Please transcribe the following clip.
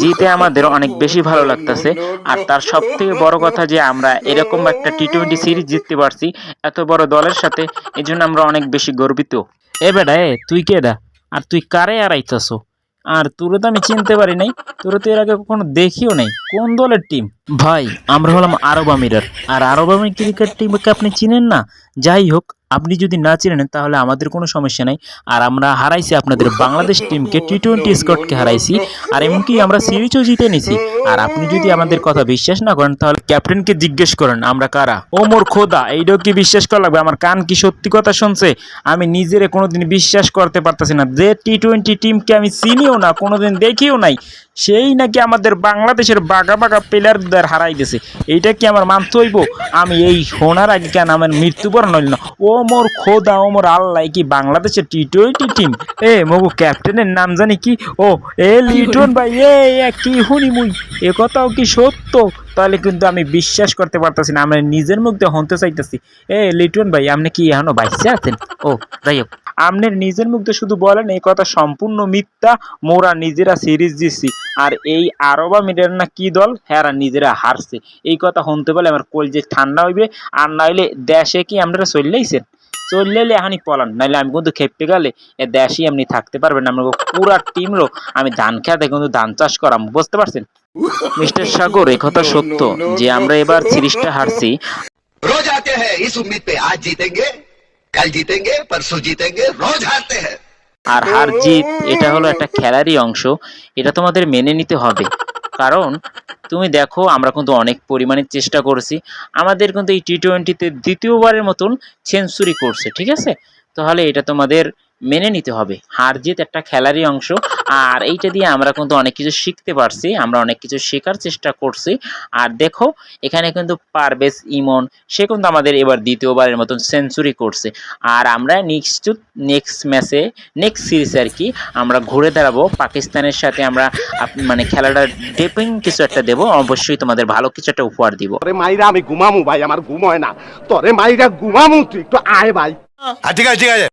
জিতে আমাদের অনেক বেশি ভালো লাগতেছে। আর তার সব থেকে বড় কথা যে আমরা এরকম একটা টি টোয়েন্টি সিরিজ জিততে পারছি, এত বড় দলের সাথে এই জন্য আমরা অনেক বেশি গর্বিত। এ বেটা, এ, তুই কে কেডা আর তুই কারে আড়াইতাছো আর তোরে তো আমি চিনতে পারি নাই, তোরে তো এর আগে কখনো দেখিও নাই। কোন দলের টিম ভাই, আমরা হলাম আরব আমিরার আর আরব আমির ক্রিকেট টিমকে আপনি চিনেন না? যাই হোক আপনি যদি না চিনেন, তাহলে আমাদের কোনো সমস্যা নাই। আর আমরা হারাইছি আপনাদের বাংলাদেশ টিমকে টি টোয়েন্টি স্কটকে হারাইছি। আর এমনকি আমরা সিরিজও জিতে নিছি। আর আপনি যদি আমাদের কথা বিশ্বাস না করেন, তাহলে ক্যাপ্টেনকে জিজ্ঞেস করেন, আমরা কারা? ও মোর খোদা, এইটাও কি বিশ্বাস করা লাগবে? আমার কান কি সত্যি কথা শুনছে? আমি নিজেরে কোনোদিন বিশ্বাস করতে পারতেছি না। যে টি টোয়েন্টি টিমকে আমি চিনিও না, কোনোদিন দেখিও নাই। সেই নাকি আমাদের বাংলাদেশের বাঘা বাঘা প্লেয়ারদের হারাই দিয়েছে এইটা কি আমার মানতে হইব? আমি এই শোনার আগে কেন আমার মৃত্যুবরণ হইল না? ও মোর খোদা, ও মোর আল্লাহ কি বাংলাদেশের টি টোয়েন্টি টিম? এ, মগু ক্যাপ্টেনের নাম জানি কি? ও, এ লিটন ভাই, এ কি শুনি মুই? এ কথাও কি সত্য? তাহলে কিন্তু আমি বিশ্বাস করতে পারতেছি না, আমি নিজের মুখে হনতে চাইতেছি। এ, লিটন ভাই, আপনি কি এখনও বাইসে আছেন? ও, যাই হোক। আমনের নিজের মুখে শুধু বলেন, এই কথা সম্পূর্ণ মিথ্যা। মোরা নিজেরা সিরিজ দিছি। আর এই আরবা মিডের না কি দল? হ্যাঁ নিজেরা হারছে। এই কথা হনতে বলে আমার কল যে ঠান্ডা হইবে, আর নাইলে দেশে কি আপনারা চললেইছেন চললে এখানি পলান। নাহলে আমি কিন্তু খেপতে গেলে এ দেশই এমনি থাকতে পারবেন আমরা পুরা টিমরও আমি ধান খেতে কিন্তু ধান চাষ করাম বুঝতে পারছেন? মিস্টার সাগর একথা সত্য যে আমরা এবার সিরিজটা হারছি। রোজ আতে হ্যাঁ ইস উম্মীদ পে আজ জিতেঙ্গে। কাল জিতেঙ্গে, পরশু জিতেঙ্গে, রোজ হারতে হ্যাঁ। আর হার জিত, এটা হলো একটা খেলারই অংশ, এটা তোমাদের মেনে নিতে হবে। কারণ, তুমি দেখো, আমরা কিন্তু অনেক পরিমাণে চেষ্টা করেছি। আমাদের কিন্তু এই টি টোয়েন্টিতে দ্বিতীয়বারের মতন সেঞ্চুরি করছে, ঠিক আছে? তাহলে এটা তোমাদের মেনে নিতে হবে। হার জিত একটা খেলারই অংশ। আর এইটা দিয়ে আমরা কিন্তু অনেক কিছু শিখতে পারছি আমরা অনেক কিছু শেখার চেষ্টা করছি। আর দেখো এখানে কিন্তু পারভেজ ইমন সে কিন্তু আমাদের এবার দ্বিতীয়বারের মতন সেঞ্চুরি করছে। আর আমরা নেক্সট নেক্সট ম্যাচে নেক্সট সিরিজ আর কি আমরা ঘুরে দাঁড়াবো। পাকিস্তানের সাথে আমরা মানে খেলাটা ডেপিং কিছু একটা দেবো। অবশ্যই তোমাদের ভালো কিছু একটা উপহার দিব। আরে মাইরা আমি ঘুমামু ভাই আমার ঘুম হয় না। তোরে মাইরা ঘুমামু তুই একটু আয় ভাই। ঠিক আছে ঠিক আছে।